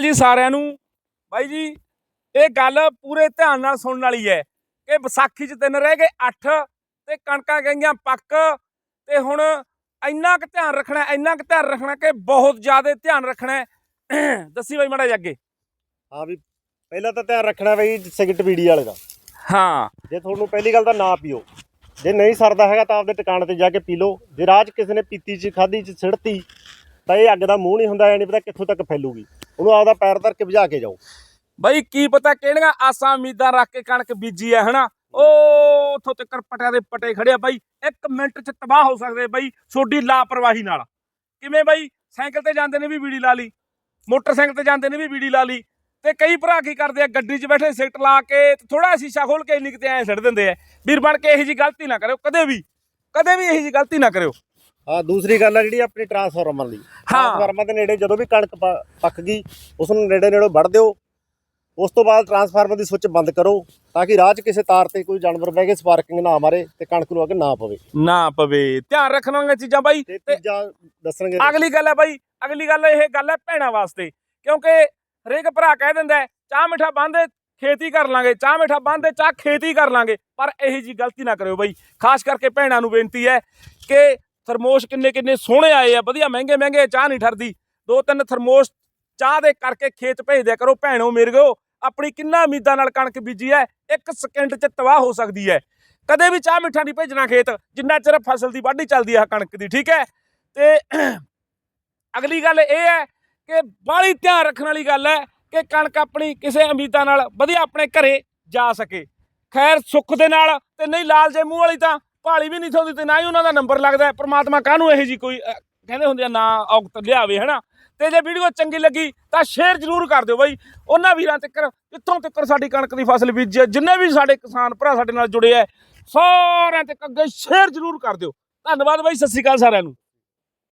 ਜੀ ਸਾਰਿਆਂ ਨੂੰ। ਬਾਈ ਜੀ ਇਹ ਗੱਲ ਪੂਰੇ ਧਿਆਨ ਨਾਲ ਸੁਣਨ ਵਾਲੀ ਹੈ ਕਿ ਵਿਸਾਖੀ 'ਚ ਦਿਨ ਰਹਿ ਗਏ 8 ਤੇ ਕਣਕਾਂ ਗਈਆਂ ਪੱਕ ਤੇ ਹੁਣ ਇੰਨਾ ਕੁ ਧਿਆਨ ਰੱਖਣਾ ਹੈ, ਇੰਨਾ ਕੁ ਧਿਆਨ ਰੱਖਣਾ ਕਿ ਬਹੁਤ ਜ਼ਿਆਦਾ ਧਿਆਨ ਰੱਖਣਾ ਹੈ। ਦੱਸੀ ਬਾਈ ਮਾੜਾ ਅੱਗੇ। ਹਾਂ ਵੀ ਪਹਿਲਾਂ ਤਾਂ ਧਿਆਨ ਰੱਖਣਾ ਬਈ ਸਿਗਰਟ ਬੀੜੀ ਵਾਲੇ ਦਾ। ਹਾਂ। ਜੇ ਤੁਹਾਨੂੰ ਪਹਿਲੀ ਗੱਲ ਤਾਂ ਨਾ ਪੀਓ। ਜੇ ਨਹੀਂ ਸਰਦਾ ਹੈਗਾ ਤਾਂ ਆਪਦੇ ਟਿਕਾਣੇ ਤੇ ਜਾ ਕੇ ਪੀ ਲਓ। ਜੇ 'ਚ ਕਿਸੇ ਨੇ ਪੀਤੀ ਚ ਖਾਧੀ ਚ ਸਿੜਤੀ ਤਾਂ ਇਹ ਅੱਗ ਦਾ ਮੂੰਹ ਨਹੀਂ ਹੁੰਦਾ ਐ ਨਹੀਂ ਪਤਾ ਕਿੱਥੋਂ ਤੱਕ ਫੈਲੂਗੀ। ਉਹਨੂੰ ਆਪਦਾ ਪੈਰ ਧਰ ਕੇ ਬੁਝਾ ਕੇ ਜਾਓ। ਬਾਈ, ਕੀ ਪਤਾ ਕਿਹੜੀਆਂ ਆਸਾਂ ਉਮੀਦਾਂ ਰੱਖ ਕੇ ਕਣਕ ਬੀਜੀ ਹੈ ਹਨਾ? ਉਹ ਉੱਥੋਂ ਤੱਕ ਪਟਿਆਂ ਦੇ ਪਟੇ ਖੜਿਆ ਬਾਈ। ਇੱਕ ਮਿੰਟ 'ਚ ਤਬਾਹ ਹੋ ਸਕਦੇ ਬਾਈ ਛੋਡੀ ਲਾਪਰਵਾਹੀ ਨਾਲ। ਕਿਵੇਂ ਬਾਈ? ਸਾਈਕਲ ਤੇ ਜਾਂਦੇ ਨੇ ਵੀ ਬੀੜੀ ਲਾ ਲਈ। ਮੋਟਰਸਾਈਕਲ ਤੇ ਜਾਂਦੇ ਨੇ ਵੀ ਬੀੜੀ ਲਾ ਲਈ। ਤੇ ਕਈ ਭਰਾ ਕੀ ਕਰਦੇ ਆ, ਗੱਡੀ 'ਚ ਬੈਠੇ ਸਿਗਰਟ ਲਾ ਕੇ ਥੋੜਾ ਸ਼ੀਸ਼ਾ ਖੋਲ ਕੇ ਇੰਨੀ ਕਿਤੇ ਐ ਛੱਡ ਦਿੰਦੇ ਆ। ਵੀਰ ਬਣ ਕੇ ਇਹੋ ਜੀ ਗਲਤੀ ਨਾ ਕਰਿਓ, ਕਦੇ ਵੀ। ਕਦੇ ਵੀ ਇਹੋ ਜੀ ਗਲਤੀ ਨਾ ਕਰਿਓ। ਹਾਂ ਦੂਸਰੀ ਗੱਲ ਆ ਜਿਹੜੀ ਆਪਣੀ ਟਰਾਂਸਫਾਰਮਰ ਲਈ ਟਰਾਂਸਫਾਰਮਰ ਦੇ ਨੇੜੇ ਜਦੋਂ ਵੀ ਕਣਕ ਪੱਕ ਗਈ ਉਸ ਨੂੰ ਨੇੜੇ ਨੇੜੇ ਵੱਢ ਦਿਓ। ਉਸ ਤੋਂ ਬਾਅਦ ਟਰਾਂਸਫਾਰਮਰ ਦੀ ਸੁੱਚ ਬੰਦ ਕਰੋ ਤਾਂ ਕਿ ਰਾਹ 'ਚ ਕਿਸੇ ਤਾਰ ਤੇ ਕੋਈ ਜਾਨਵਰ ਬਹਿ ਕੇ ਸਪਾਰਕਿੰਗ ਨਾ ਮਾਰੇ ਤੇ ਕਣਕ ਨੂੰ ਅੱਗ ਨਾ ਪਵੇ। ਨਾ ਪਵੇ। ਧਿਆਨ ਰੱਖਣ ਵਾਲੀਆਂ ਚੀਜ਼ਾਂ ਬਾਈ। ਤੇ ਤੀਜਾ ਦੱਸਣਗੇ ਅਗਲੀ ਗੱਲ ਹੈ ਬਾਈ। ਅਗਲੀ ਗੱਲ ਇਹ ਗੱਲ ਹੈ ਭੈਣਾਂ ਵਾਸਤੇ। ਕਿਉਂਕਿ ਹਰੇਕ ਭਰਾ ਕਹਿ ਦਿੰਦਾ ਚਾਹ ਮਿੱਠਾ ਬੰਦੇ ਖੇਤੀ ਕਰ ਲਾਂਗੇ। ਚਾਹ ਮਿੱਠਾ ਬੰਦੇ ਚਾਹ ਖੇਤੀ ਕਰ ਲਾਂਗੇ। ਪਰ ਇਹੋ ਜੀ ਗਲਤੀ ਨਾ ਕਰਿਓ ਬਾਈ। ਖਾਸ ਕਰਕੇ ਭੈਣਾਂ ਨੂੰ ਬੇਨਤੀ ਹੈ ਕਿ ਥਰਮੋਸ਼ ਕਿੰਨੇ ਕਿੰਨੇ ਸੋਹਣੇ ਆਏ ਆ, ਵਧੀਆ ਮਹਿੰਗੇ ਮਹਿੰਗੇ, ਚਾਹ ਨਹੀਂ ਠਰਦੀ। ਦੋ ਤਿੰਨ ਥਰਮੋਸ਼ ਚਾਹ ਦੇ ਕਰਕੇ ਖੇਤ ਭੇਜ ਦਿਆ ਕਰੋ, ਭੈਣੋ ਮਿਰਗੋ ਆਪਣੀ ਕਿੰਨਾ ਉਮੀਦਾਂ ਨਾਲ ਕਣਕ ਬੀਜੀ ਹੈ ਇੱਕ ਸਕਿੰਟ 'ਚ ਤਬਾਹ ਹੋ ਸਕਦੀ ਹੈ ਕਦੇ ਵੀ ਚਾਹ ਮਿੱਠਾ ਨਹੀਂ ਭੇਜਣਾ ਖੇਤ, ਜਿੰਨਾ ਚਿਰ ਫਸਲ ਦੀ ਵਾਢੀ ਚੱਲਦੀ ਹੈ ਕਣਕ ਦੀ, ਠੀਕ ਹੈ ਤੇ ਅਗਲੀ ਗੱਲ ਇਹ ਹੈ ਕਿ ਬਾਹਲੀ ਧਿਆਨ ਰੱਖਣ ਵਾਲੀ ਗੱਲ ਹੈ ਕਿ ਕਣਕ ਆਪਣੀ ਕਿਸੇ ਉਮੀਦਾਂ ਨਾਲ ਵਧੀਆ ਆਪਣੇ ਘਰੇ ਜਾ ਸਕੇ। ਖੈਰ, ਸੁੱਖ ਦੇ ਨਾਲ ਤੇ ਨਹੀਂ ਲਾਲ ਜੇ ਮੂੰਹ ਵਾਲੀ ਤਾਂ ਭਾਲੀ ਵੀ ਨਹੀਂ ਥੋਂਦੀ ਤੇ ਨਾ ਹੀ ਉਹਨਾਂ ਦਾ ਨੰਬਰ ਲੱਗਦਾ ਹੈ। ਪ੍ਰਮਾਤਮਾ ਕਾਹਨੂੰ ਇਹੋ ਜੀ ਕੋਈ ਕਹਿੰਦੇ ਹੁੰਦੇ ਆ ਨਾ ਔਕਤ ਲਿਆਵੇ, ਹਨਾ? ਤੇ ਜੇ ਵੀਡੀਓ ਚੰਗੀ ਲੱਗੀ ਤਾਂ ਸ਼ੇਅਰ ਜ਼ਰੂਰ ਕਰ ਦਿਓ ਬਾਈ। ਉਹਨਾਂ ਵੀਰਾਂ ਤੱਕ, ਜਿੱਥੋਂ ਤੱਕ ਸਾਡੀ ਕਣਕ ਦੀ ਫਸਲ ਬੀਜੀ ਜਿੰਨੇ ਵੀ ਸਾਡੇ ਕਿਸਾਨ ਭਰਾ ਸਾਡੇ ਨਾਲ ਜੁੜੇ ਆ ਸਾਰਿਆਂ ਤੱਕ ਅੱਗੇ ਸ਼ੇਅਰ ਜ਼ਰੂਰ ਕਰ ਦਿਓ। ਧੰਨਵਾਦ ਬਾਈ, ਸਤਿ ਸ਼੍ਰੀ ਅਕਾਲ ਸਾਰਿਆਂ ਨੂੰ।